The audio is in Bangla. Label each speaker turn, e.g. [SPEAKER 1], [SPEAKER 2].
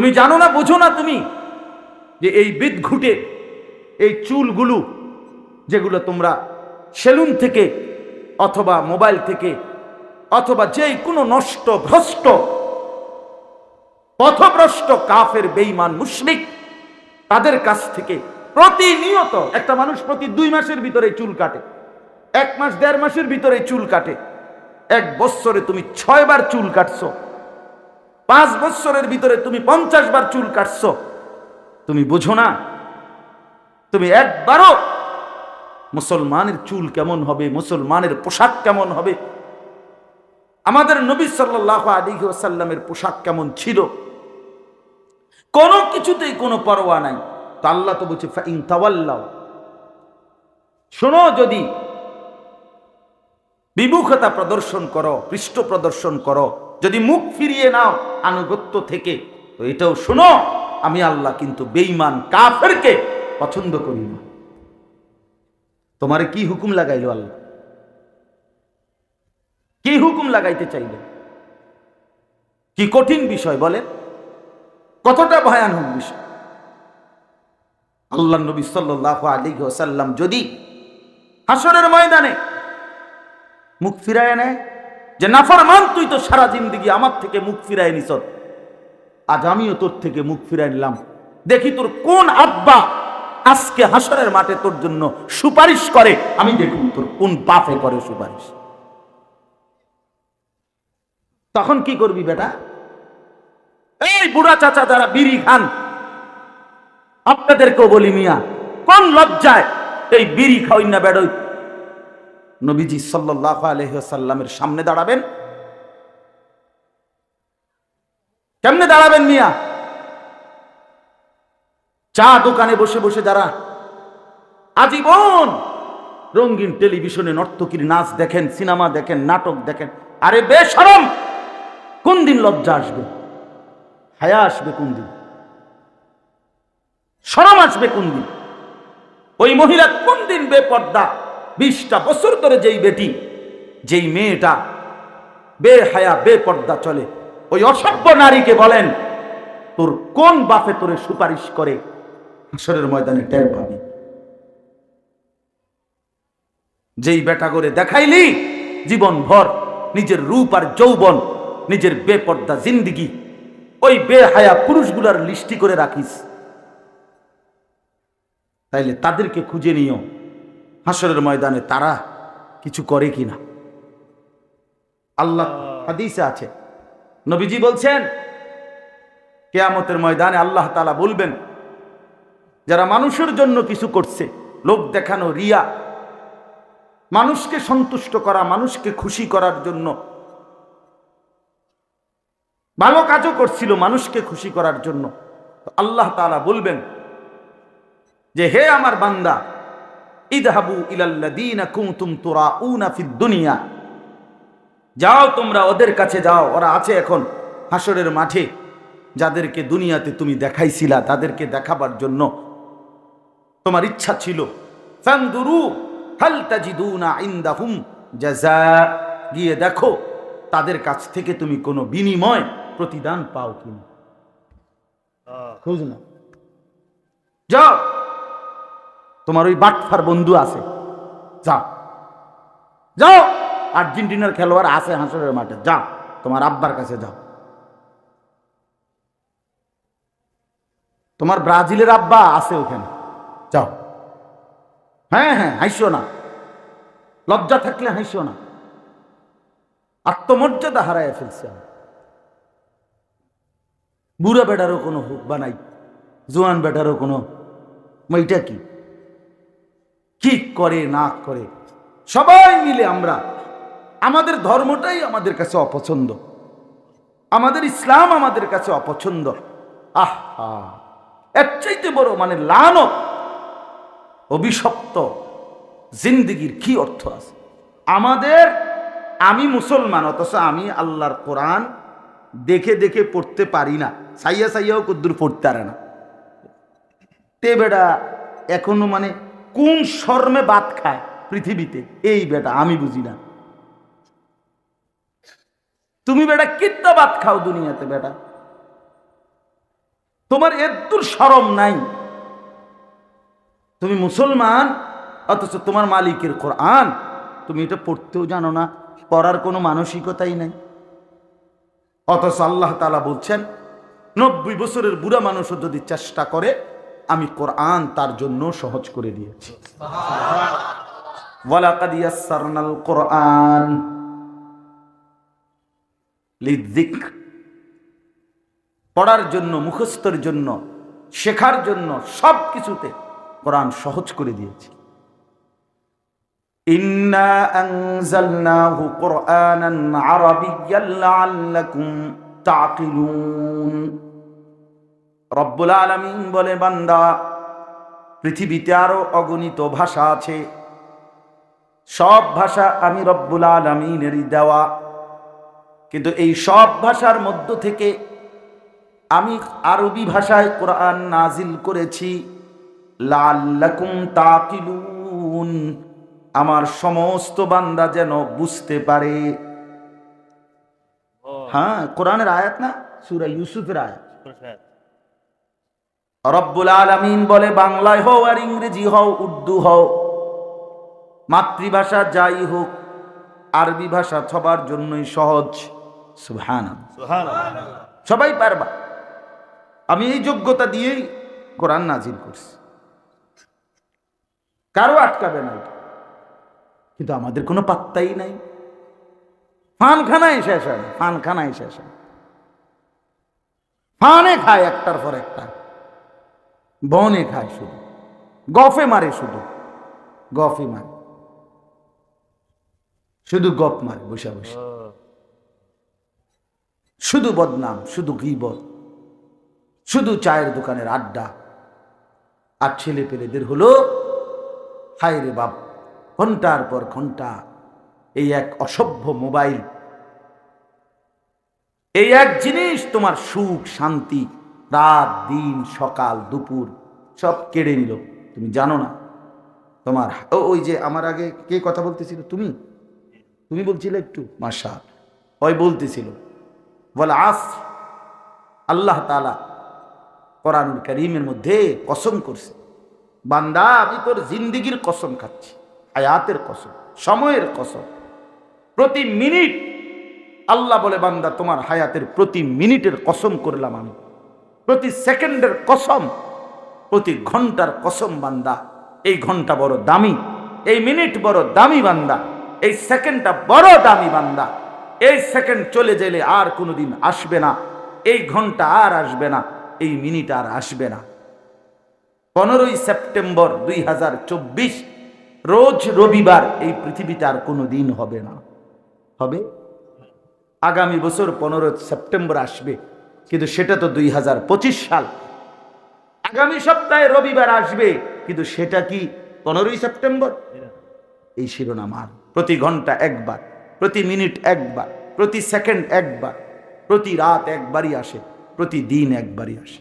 [SPEAKER 1] তুমি জানো না, বোঝো না তুমি যে এই বিদঘুটে এই চুলগুলো যেগুলো তোমরা সেলুন থেকে অথবা মোবাইল থেকে অথবা যেই কোনো নষ্ট ভ্রষ্ট, পথভ্রষ্ট কাফের বেইমান মুশরিক, তাদের কাছ থেকে প্রতিনিয়ত একটা মানুষ প্রতি দুই মাসের ভিতরে চুল কাটে, এক মাস, দেড় মাসের ভিতরে চুল কাটে, এক বৎসরে তুমি ছয়বার চুল কাটছো। পাঁচ বৎসরের ভিতরে তুমি পঞ্চাশ বার চুল কাটছ। তুমি বুঝো না? তুমি একবারও মুসলমানের চুল কেমন হবে, মুসলমানের পোশাক কেমন হবে? আমাদের নবী সাল্লাহ আলী ওসাল্লামের পোশাক কেমন ছিল? কোনো কিছুতেই কোনো পরোয়া নাই। তো আল্লাহ তো বলছে শোনো যদি বিমুখতা প্রদর্শন করো, পৃষ্ঠ প্রদর্শন করো যদি মুখ ফিরিয়ে নাও আনুগত্য থেকে, তো এটাও শোনো, আমি আল্লাহ কিন্তু বেঈমান কাফেরকে পছন্দ করি না। তোমারে কি হুকুম লাগাইলো আল্লাহ? কি হুকুম লাগাইতে চাইলে? কি কঠিন বিষয় বলেন? কতটা ভয়ানক বিষয়। আল্লাহ নবী সাল্লাহ আলী ওসাল্লাম যদি হাসরের ময়দানে মুখ ফিরায় নেয় যে নাফরমান, তুই তো সারা জিন্দিগি আমার থেকে মুখ ফিরায় নিস। আজ আমিও তোর থেকে মুখ ফিরাই নিলাম। দেখি তোর কোন আব্বা আজকে হাসরের মাঠে তোর জন্য সুপারিশ করে। আমি দেখুন তোর কোন বাপে করে সুপারিশ। তখন কি করবি বেটা? এই বুড়া চাচা যারা বিড়ি খান, আপনাদেরকেও বলি মিয়া, কোন লজ্জায় এই বিড়ি খাওয়াই না বেড়ই। নবীজি সাল্লাহ আলহ্লামের সামনে দাঁড়াবেন। কেমনে দাঁড়াবেন মিয়া? চা দোকানে বসে বসে যারা আজীবন রঙিন টেলিভিশনে নর্তকীর নাচ দেখেন, সিনেমা দেখেন, নাটক দেখেন, আরে বেসরম কোন দিন লজ্জা আসবে? হায়া আসবে কোন দিন? সরম আসবে কোন দিন? ওই মহিলা কোন দিন বেপর্দা? বিশটা বছর ধরে যেই বেটি, যেই মেয়েটা বে হায়া বেপর্দা চলে, ওই অসভ্য নারীকে বলেন, তোর কোন বাপে তোরে সুপারিশ করে? হাসরের ময়দানে টের পাবি। যেই বেটা করে দেখাইলি জীবন ভর নিজের রূপ আর যৌবন, নিজের বেপর্দা জিন্দিগি, ওই বে বেহায়া পুরুষগুলার লিস্টি করে রাখিস। তাইলে তাদেরকে খুঁজে নিও। হাসরের ময়দানে তারা কিছু করে কিনা। আল্লাহ হাদিসে আছে। নবীজি বলছেন, কেয়ামতের ময়দানে আল্লাহ তালা বলবেন, যারা মানুষের জন্য কিছু করছে লোক দেখানো, রিয়া, মানুষকে সন্তুষ্ট করা, মানুষকে খুশি করার জন্য ভালো কাজও করছিল মানুষকে খুশি করার জন্য। আল্লাহ তালা বলবেন যে, হে আমার বান্দা ইদহাবু ইলাল্লাযীনা কুনতুম তুরাউনা ফিদ দুনিয়া। যাও তোমরা ওদের কাছে যাও ওরা আছে এখন হাসরের মাঠে যাদেরকে দুনিয়াতে তুমি দেখাইছিলা তাদেরকে দেখাবার জন্য। তোমার ইচ্ছা ছিল ফানদুরু হাল তাজিদুনা ইনদাহুম জাযা। গিয়ে দেখো তাদের কাছ থেকে তুমি কোনো বিনিময় প্রতিদান পাও কিনা। খোঁজ না যাও। তোমার ওই বাটফার বন্ধু আছে। যা। যাও। আর্জেন্টিনার খেলোয়াড় আছে হাসরের মাঠে। যা। তোমার আব্বার কাছে যাও। তোমার ব্রাজিলের আব্বা আছে ওখানে। যাও। হ্যাঁ হ্যাঁ হাসিও না। লজ্জা থাকলে হাসিও না। আত্মমর্যাদা হারায় ফেলছে। বুড়া বেটারও কোনো হুক বানাই জোয়ান বেটারও কোনো এইটা কি? কি করে, না করে? সবাই মিলে আমরা, আমাদের ধর্মটাই আমাদের কাছে অপছন্দ। আমাদের ইসলাম আমাদের কাছে অপছন্দ। আহা এর চাইতে বড় মানে লানত, অভিশপ্ত জিন্দিগির কি অর্থ আছে? আমাদের, আমি মুসলমান, অথচ আমি আল্লাহর কোরআন দেখে দেখে পড়তে পারি না। সাইয়া সাইয়াও কদ্দুর পড়তে পারে না। তে বেটা, এখনও মানে কোন শর্মে বাদ খায় পৃথিবীতে? এই বেটা, আমি বুঝি না। তুমি বেটা কিত্তা বাদ খাও দুনিয়াতে বেটা? তোমার এদ্দুর সরম নাই। তুমি মুসলমান, অথচ তোমার মালিকের কোরআন, তুমি এটা পড়তেও জানো না, পড়ার কোনো মানসিকতাই নাই। অথচ আল্লাহ তালা বলছেন, নব্বই বছরের বুড়া মানুষও যদি চেষ্টা করে আমি কোরআন তার জন্য সহজ করে দিয়েছি। কোরআন লিযিকর পড়ার জন্য, মুখস্থর জন্য, শেখার জন্য সব কিছুতে কোরআন সহজ করে দিয়েছে। ইন্না আনজালনাহু কুরআনান আরাবিয়্যান লাআল্লাকুম তাকিলুন রব্বুল আলামিন বলে বান্দা পৃথিবীতে আরও অগণিত ভাষা আছে। সব ভাষা আমি রব্বুল আলামিনেরই দেওয়া। কিন্তু এই সব ভাষার মধ্য থেকে আমি আরবি ভাষায় কোরআন নাজিল করেছি। লাল্লাকুম তাকিলুন আমার সমস্ত বান্দা যেন বুঝতে পারে। হ্যাঁ কোরআনের আয়াত না? সুরা ইউসুফের আয়াত। রব্বুল আলামিন বলে বাংলায় হও আর ইংরেজি হও উর্দু হও মাতৃভাষা যাই হোক আরবি ভাষা সবার জন্যই সহজ। সুবহানাল্লাহ। সবাই পারবা। আমি এই যোগ্যতা দিয়েই কোরআন নাজিল করছি। কারও আটকাবে না এটা। কিন্তু আমাদের কোনো পাত্তাই নাই। ফানখানায় শেষ হয় ফানখানায় শেষ হয় ফানে খায় একটার পর একটা। বনে খায় শুধু, গফে মারে শুধু, গফে মারে। শুধু গপ মারে, বসে বসে। শুধু বদনাম, শুধু গিবত, শুধু চায়ের দোকানের আড্ডা। আর ছেলে পেলেদের হলো, হায় রে বাপ, ঘণ্টার পর ঘণ্টা এই এক অসভ্য মোবাইল। এই এক জিনিস তোমার সুখ, শান্তি রাত, দিন, সকাল, দুপুর সব কেড়ে নিল। তুমি জানো না, তোমার ওই যে আমার আগে কে কথা বলতেছিল? তুমি? তুমি বলছিলে একটু? মাসা ওই বলতেছিল বলে আস আল্লাহ তালা কোরআনুল করিমের মধ্যে কসম করছে। বান্দা, আমি তোর জিন্দিগির কসম খাচ্ছি আয়াতের কসম, সময়ের কসম। প্রতি মিনিট, আল্লাহ বলে, বান্দা, তোমার হায়াতের প্রতি মিনিটের কসম করলাম আমি। প্রতি সেকেন্ডের কসম, প্রতি ঘণ্টার কসম বান্দা। এই ঘণ্টা বড় দামি, এই মিনিট বড় দামি বান্দা। এই সেকেন্ডটা বড় দামি বান্দা। এই সেকেন্ড চলে গেলে আর কোনোদিন আসবে না। এই ঘণ্টা আর আসবে না, এই মিনিট আর আসবে না। পনেরোই সেপ্টেম্বর দুই হাজার চব্বিশ, রোজ রবিবার এই পৃথিবীতে আর কোনো দিন হবে না। হবে? আগামী বছর পনেরো সেপ্টেম্বর আসবে। কিন্তু সেটা তো দুই হাজার পঁচিশ সাল। আগামী সপ্তাহে রবিবার আসবে, কিন্তু সেটা কি পনেরোই সেপ্টেম্বর? এই শিরোনাম আর প্রতি ঘণ্টা একবার, প্রতি মিনিট একবার, প্রতি সেকেন্ড একবার, প্রতি রাত একবারই আসে, প্রতিদিন একবারই আসে।